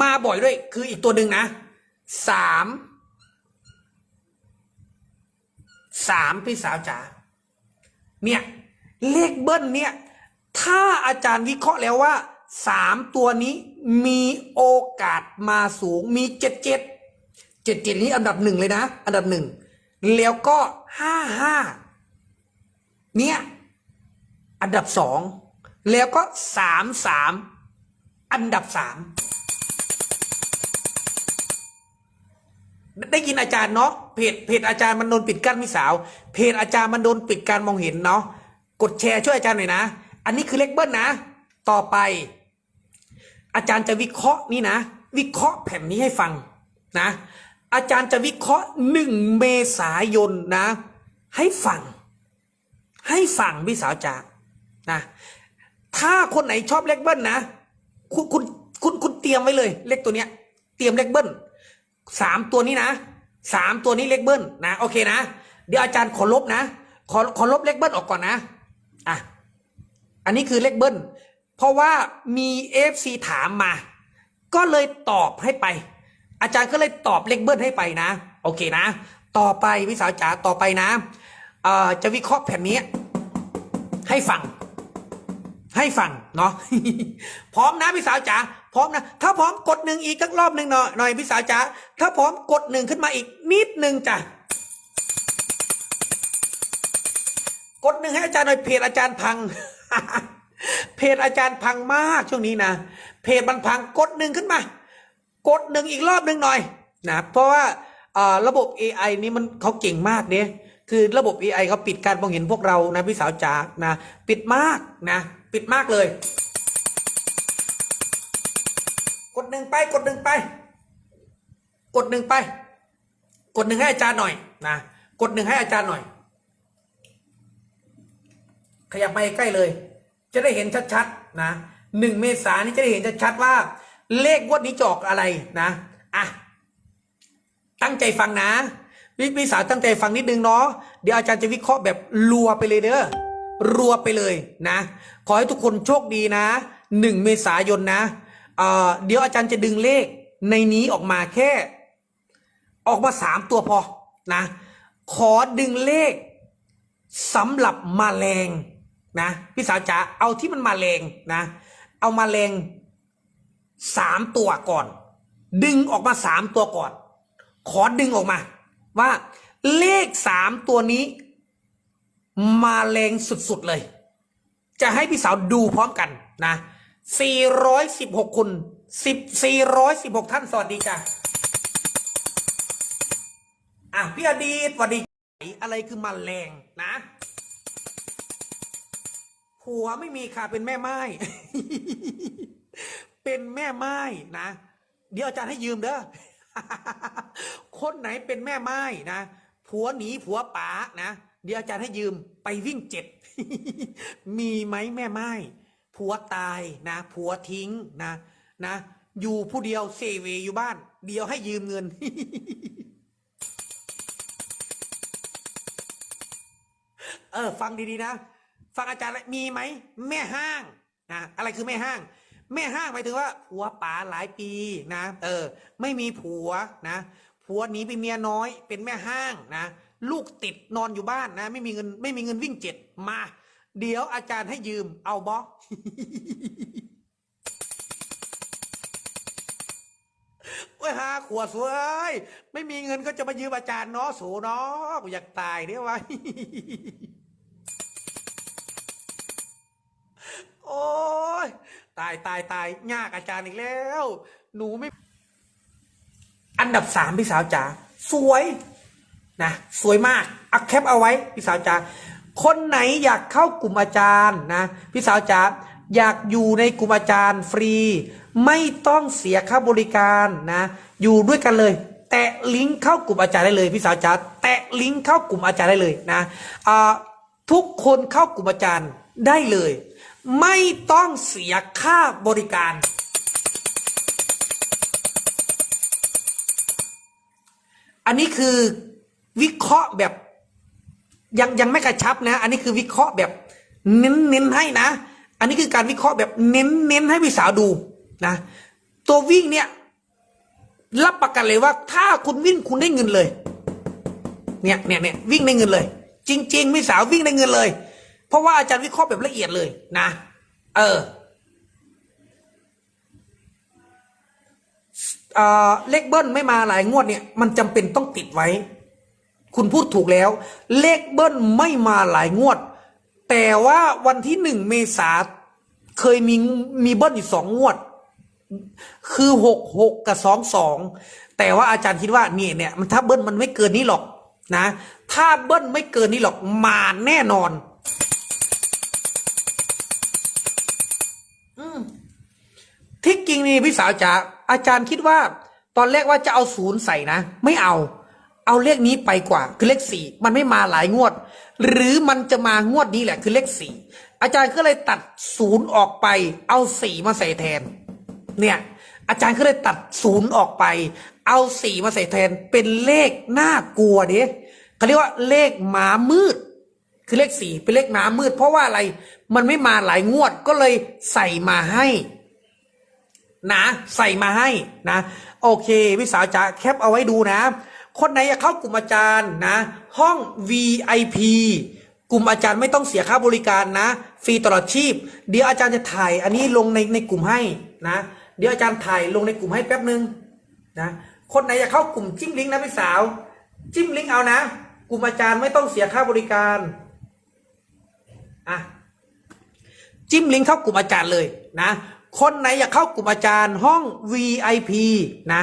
มาบ่อยด้วย คืออีกตัวหนึ่งนะสามสามพี่สาวจ๋าเนี่ยเลขเบิ้ลเนี่ย ถ้าอาจารย์วิเคราะห์แล้วว่าสามตัวนี้มีโอกาสมาสูงมีเจ็ดเจ็ดเจ็ดเจ็ดนี้อันดับหนึ่งเลยนะ อันดับหนึ่งแล้วก็ห้าห้าเนี่ยอันดับสองแล้วก็สามสามอันดับสาม ได้ยินอาจารย์เนาะเพจเพจอาจารย์มันโดนปิดกั้นมิสาว เพจอาจารย์มันโดนปิดการมองเห็นเนาะกดแชร์ช่วยอาจารย์หน่อยนะ อันนี้คือเลขเบิ้ลนะ ต่อไป อาจารย์จะวิเคราะห์นี่นะ วิเคราะห์แผ่นนี้ให้ฟังนะ อาจารย์จะวิเคราะห์หนึ่งเมษายนนะ ให้ฟัง ให้ฟังพี่สาวจ๋านะถ้าคนไหนชอบเลขเบิ้ลนะ คุณคุณคุณคุณเตรียมไว้เลย เลขตัวเนี้ย เตรียมเลขเบิ้ล สามตัวนี้นะสามตัวนี้เลขเบิ้ลนะโอเคนะ เดี๋ยวอาจารย์ขอลบนะ ขอขอลบเลขเบิ้ลออกก่อนนะอะอันนี้คือเลขเบิ้ลเพราะว่ามีเอฟซีถามมา ก็เลยตอบให้ไป อาจารย์ก็เลยตอบเลขเบิ้ลให้ไปนะ โอเคนะ ต่อไปพี่สาวจ๋าต่อไปนะเอ่อจะวิเคราะห์แผ่นนี้ ให้ฟัง ให้ฟังเนาะพร้อมนะพี่สาวจ๋า พร้อมนะ ถ้าพร้อมกดหนึ่งอีกสักรอบหนึ่งหน่อยหน่อยพี่สาวจ๋าถ้าพร้อมกดหนึ่งขึ้นมาอีกนิดหนึ่งจ้ะกดหนึ่งให้อาจารย์หน่อยเพจอาจารย์พัง เพจอาจารย์พังมากช่วงนี้นะเพจมันพังกดหนึ่งขึ้นมา กดหนึ่งอีกรอบหนึ่งหน่อยนะเพราะว่าระบบ AI นี้มันเขาเก่งมากเนี่ยคือระบบ AI เขาปิดการมองเห็นพวกเรานะพี่สาวจ๋านะ ปิดมากนะ ปิดมากเลย กดหนึ่งไป กดหนึ่งไป กดหนึ่งไป กดหนึ่งให้อาจารย์หน่อยนะกดหนึ่งให้อาจารย์หน่อย ขยับมาใกล้เลย จะได้เห็นชัดๆนะหนึ่งเมษายนนี้จะได้เห็นชัดๆว่า เลขวดนี้จอกอะไรนะอะตั้งใจฟังนะ วิวิสาตั้งใจฟังนิดนึงเนาะเดี๋ยวอาจารย์จะวิเคราะห์แบบรัวไปเลยเด้อรัวไปเลยนะ ขอให้ทุกคนโชคดีนะหนึ่งเมษายนนะ เดี๋ยวอาจารย์จะดึงเลขในนี้ออกมาแค่ ออกมาสามตัวพอนะ ขอดึงเลขสำหรับมาแรงนะพี่สาวจ๋าเอาที่มันมาแรงนะ เอามาแรงสามตัวก่อน ดึงออกมาสามตัวก่อน ขอดึงออกมา ว่าเลขสามตัวนี้ มาแรงสุดๆเลย จะให้พี่สาวดูพร้อมกันนะ 416คน10 416 ท่าน สวัสดีจ้ะอะพี่อดีตสวัสดีอะไรคือมาแรงนะผัวไม่มีค่ะเป็นแม่ไม้ เป็นแม่ไม้นะ เดี๋ยวอาจารย์ให้ยืมเด้อ คนไหนเป็นแม่ไม้นะ ผัวหนีผัวป๋านะ เดี๋ยวอาจารย์ให้ยืมไปวิ่งเจ็ด มีไหมแม่ไม้ ผัวตายนะผัวทิ้งนะนะอยู่ผู้เดียวเซเวอยู่บ้าน เดียวให้ยืมเงิน เออ ฟังดีๆนะ ฟังอาจารย์มีไหมแม่ห้างนะอะไรคือแม่ห้าง แม่ห้างหมายถึงว่าผัวป๋าหลายปีนะ เออ ไม่มีผัวนะผัวหนีไปเมียน้อย เป็นแม่ห้างนะลูกติดนอนอยู่บ้านนะ ไม่มีเงินไม่มีเงินวิ่งเจ็ดมา เดี๋ยวอาจารย์ให้ยืม เอาบอโอ้ยหาขวดสวยไม่มีเงินก็จะมายืมอาจารย์เนาะโสเนาะกูอยากตายเนี่ยวะโอ้ยตายตายตายยากอาจารย์อีกแล้ว หนูไม่ อันดับสามพี่สาวจ๋าสวยนะสวยมากอักแคปเอาไว้พี่สาวจ๋า คนไหนอยากเข้ากลุ่มอาจารย์นะพี่สาวจ๋าอยากอยู่ในกลุ่มอาจารย์ฟรี ไม่ต้องเสียค่าบริการนะ อยู่ด้วยกันเลย แตะลิงก์เข้ากลุ่มอาจารย์ได้เลยพี่สาวจ๋าแตะลิงก์เข้ากลุ่มอาจารย์ได้เลยนะทุกคนเข้ากลุ่มอาจารย์ได้เลย ไม่ต้องเสียค่าบริการ อันนี้คือวิเคราะห์แบบ ยังยังไม่กระชับนะ อันนี้คือวิเคราะห์แบบเน้นเน้นให้นะ อันนี้คือการวิเคราะห์แบบเน้นเน้นให้พี่สาวดูนะ ตัววิ่งเนี่ยรับประกันเลยว่า ถ้าคุณวิ่งคุณได้เงินเลย เนี่ยเนี่ยเนี่ยวิ่งได้เงินเลย จริง ๆ พี่สาววิ่งได้เงินเลย เพราะว่าอาจารย์วิเคราะห์แบบละเอียดเลยนะ เออเลขเบิ้ลไม่มาหลายงวดเนี่ย มันจำเป็นต้องติดไว้ คุณพูดถูกแล้ว เลขเบิ้ลไม่มาหลายงวด แต่ว่าวันที่หนึ่งเมษาเคยมีมีเบิ้ลอยู่สองงวด คือหกหกกับสองสองแต่ว่าอาจารย์คิดว่าเนี่ยเนี่ยมันถ้าเบิ้ลมันไม่เกินนี้หรอกนะ ถ้าเบิ้ลไม่เกินนี้หรอกมาแน่นอน อืมที่จริงนี่พี่สาวจ๋าอาจารย์คิดว่า ตอนแรกว่าจะเอาศูนย์ใส่นะ ไม่เอา เอาเลขนี้ไปกว่า คือเลขสี่มันไม่มาหลายงวด หรือมันจะมางวดนี้แหละ คือเลขสี่อาจารย์ก็เลยตัดศูนย์ออกไป เอาสี่มาใส่แทน เนี่ยอาจารย์ก็เลยตัดศูนย์ออกไป เอาสี่มาใส่แทนเป็นเลขน่ากลัวเด้เขาเรียกว่าเลขหมามืด คือเลขสี่เป็นเลขหมามืด เพราะว่าอะไรมันไม่มาหลายงวดก็เลยใส่มาให้นะใส่มาให้นะ โอเคพี่สาวจะแคปเอาไว้ดูนะ คนไหนอยากเข้ากลุ่มอาจารย์นะ ห้อง VIP กลุ่มอาจารย์ไม่ต้องเสียค่าบริการนะ ฟรีตลอดชีพ เดี๋ยวอาจารย์จะถ่าย อันนี้ลงในในกลุ่มให้นะ เดี๋ยวอาจารย์ถ่ายลงในกลุ่มให้แป๊บนึงนะคนไหนอยากเข้ากลุ่มจิ้มลิงก์นะพี่สาว จิ้มลิงก์เอานะ กลุ่มอาจารย์ไม่ต้องเสียค่าบริการอะจิ้มลิงก์เข้ากลุ่มอาจารย์เลยนะ คนไหนอยากเข้ากลุ่มอาจารย์ห้อง VIP นะ